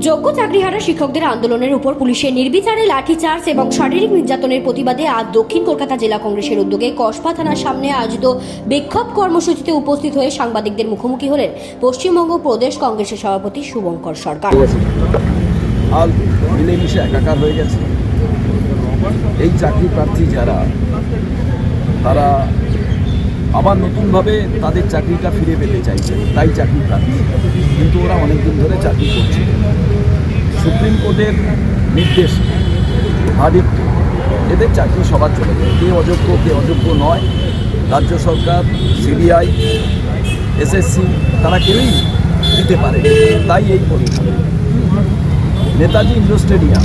যোগ্য চাকরিহারা শিক্ষকদের আন্দোলনের উপর পুলিশের নির্বিচারে লাঠিচার্জ এবং শারীরিক নির্যাতনের প্রতিবাদে আজ দক্ষিণ কলকাতা জেলা কংগ্রেসের উদ্যোগে কসবা থানার সামনে আয়োজিত বিক্ষোভ কর্মসূচিতে উপস্থিত হয়ে সাংবাদিকদের মুখোমুখি হলেন পশ্চিমবঙ্গ প্রদেশ কংগ্রেসের সভাপতি শুভঙ্কর সরকার। একাকার হয়ে গেছে। এই চাকরি প্রার্থী যারা, তারা আবার নতুনভাবে তাদের চাকরিটা ফিরে পেতে চাইছে, তাই চাকরি প্রার্থী কিন্তু ওরা অনেকদিন ধরে চাকরি করছে। সুপ্রিম কোর্টের নির্দেশ ভার্ডিক্ট এদের চাকরি সবার চলে যায়। কে অযোগ্য কে অযোগ্য নয়, রাজ্য সরকার, সিবিআই, এসএসসি, তারা কেউই দিতে পারে তাই এই পরীক্ষা নেতাজি ইন্ডোর স্টেডিয়াম,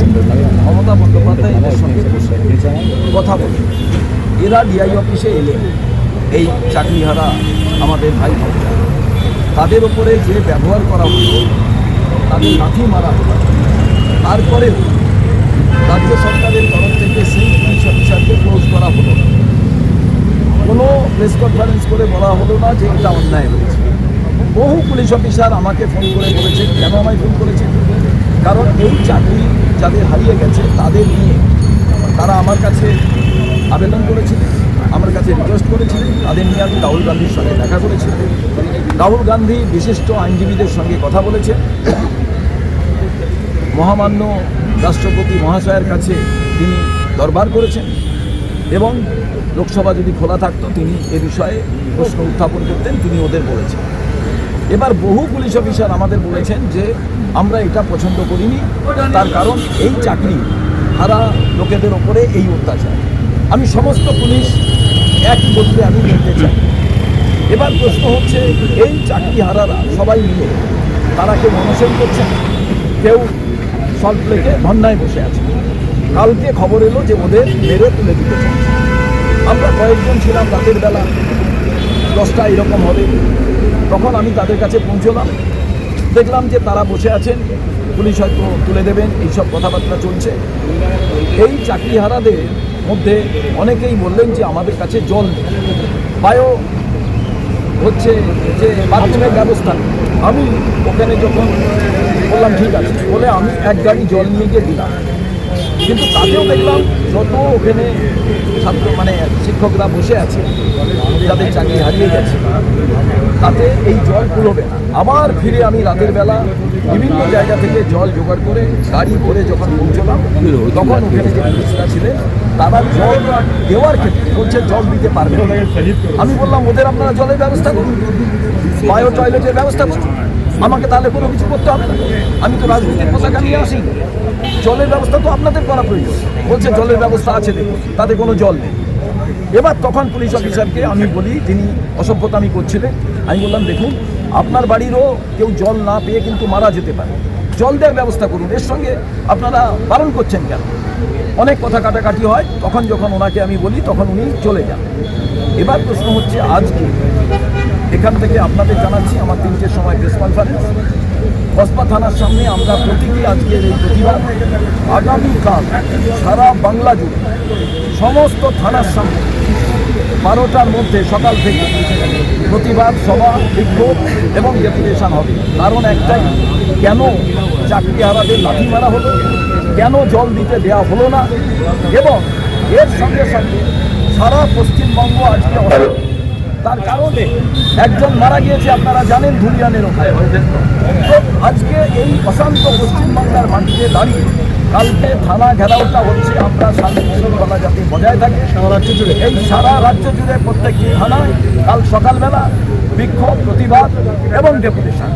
মমতা বন্দ্যোপাধ্যায় এদের সঙ্গে কথা বলে। এরা ডিআই অফিসে এলেন এই চাকরিহারা আমাদের ভাই বোনেরা। তাদের ওপরে যে ব্যবহার করা হলো, তাদের লাথি মারা হলো তারপরেও রাজ্য সরকারের তরফ থেকে সেই পুলিশ অফিসারকে ক্লোজ করা হলো না। কোনো প্রেস কনফারেন্স করে বলা হলো না যে এটা অন্যায় হয়েছে বহু পুলিশ অফিসার আমাকে ফোন করে বলেছে, কেন আমায় ফোন করেছে কারণ এই চাকরি যাদের হারিয়ে গেছে, তাদের নিয়ে তারা আমার কাছে আবেদন করেছিলেন আমার কাছে রিকোয়েস্ট করেছিলেন তাদের নিয়ে আমি রাহুল গান্ধীর সঙ্গে দেখা করেছিলাম। রাহুল গান্ধী বিশিষ্ট আইনজীবীদের সঙ্গে কথা বলেছে। মহামান্য রাষ্ট্রপতি মহাশয়ের কাছে তিনি দরবার করেছেন এবং লোকসভা যদি খোলা থাকতো, তিনি এ বিষয়ে প্রশ্ন উত্থাপন করতেন, তিনি ওদের বলেছেন। এবার বহু পুলিশ অফিসার আমাদের বলেছেন যে, আমরা এটা পছন্দ করিনি। তার কারণ এই চাকরি হারা লোকেদের ওপরে এই অত্যাচার। আমি সমস্ত পুলিশ একই বলতে আমি বলতে চাই। এবার প্রশ্ন হচ্ছে, এই চাকরি হারারা সবাই মিলে, তারা কেউ অনশন করছেন কেউ সল্ট লেকে ধন্যায় বসে আছে। কালকে খবর এলো যে ওদের মেরে তুলে দিতে চাইছে। আমরা কয়েকজন ছিলাম রাতের বেলা। দশটা এরকম হবে। তখন আমি তাদের কাছে পৌঁছলাম। দেখলাম যে তারা বসে আছেন। পুলিশ হয়তো তুলে দেবেন। এইসব কথাবার্তা চলছে। এই চাকরিহারাদের মধ্যে অনেকেই বললেন যে আমাদের কাছে জল নেই। বায়ো হচ্ছে যে বাথরুমের ব্যবস্থা আমি ওখানে যখন বললাম, ঠিক আছে। বলে আমি এক গাড়ি জল নিয়ে গিয়ে দিলাম। কিন্তু তাতেও দেখলাম যত ওখানে ছাত্র মানে শিক্ষকরা বসে আছে, যাদের চাকরি হারিয়ে গেছে, তাতে এই জল কুলোবে না। আবার ফিরে আমি রাতের বেলা বিভিন্ন জায়গা থেকে জল জোগাড় করে গাড়ি ভরে যখন পৌঁছলাম, তখন ওখানে যে পুলিশরা ছিলেন, তারা জল দেওয়ার ক্ষেত্রে বলছে জল দিতে পারবে আমি বললাম, ওদের আপনারা জলের ব্যবস্থা করুন। বায়ো টয়লেটের ব্যবস্থা করুন। আমাকে তাহলে কোনো কিছু করতে হবে না। আমি তো রাজনীতির পতাকা নিয়ে আসি। জলের ব্যবস্থা তো আপনাদের করা প্রয়োজন। বলছে, জলের ব্যবস্থা আছে দেখুন, তাতে কোনো জল নেই। এবার তখন পুলিশ অফিসারকে আমি বলি তিনি অসভ্যতা আমি করছিলেন, আমি বললাম, দেখুন আপনার বাড়িরও কেউ জল না পেয়ে কিন্তু মারা যেতে পারে। জল দেওয়ার ব্যবস্থা করুন। এর সঙ্গে আপনারা বারণ করছেন কেন? অনেক কথা কাটাকাটি হয়, তখন যখন ওনাকে আমি বলি, তখন উনি চলে যান। এবার প্রশ্ন হচ্ছে আজকে এখান থেকে আপনাদের জানাচ্ছি, আমার তিনটের সময় প্রেস কনফারেন্স কসবা থানার সামনে আমরা প্রতীকী আজকের এই প্রতিবাদ। আগামীকাল সারা বাংলা জুড়ে সমস্ত থানার সামনে বারোটার মধ্যে সকাল থেকে প্রতিবাদ সভা বিক্ষোভ এবং ডেপুটেশন হবে। কারণ একটাই কেন চাকরি চাকরিহারাদের লাঠি মারা হলো? কেন জল দিতে দেওয়া হলো না? এবং এর সঙ্গে সঙ্গে সারা পশ্চিমবঙ্গ আজকে। তার কারণে একজন মারা গিয়েছে আপনারা জানেন ধুলিয়ানের ওখানে। তো আজকে এই অশান্ত পশ্চিমবাংলার মাটিতে দাঁড়িয়ে কালকে থানা ঘেরাওটা হচ্ছে আমরা শান্তি শৃঙ্খলা যাতে বজায় থাকে এই সারা রাজ্য জুড়ে প্রত্যেকটি থানায় কাল সকালবেলা বিক্ষোভ প্রতিবাদ এবং ডেপুটেশন।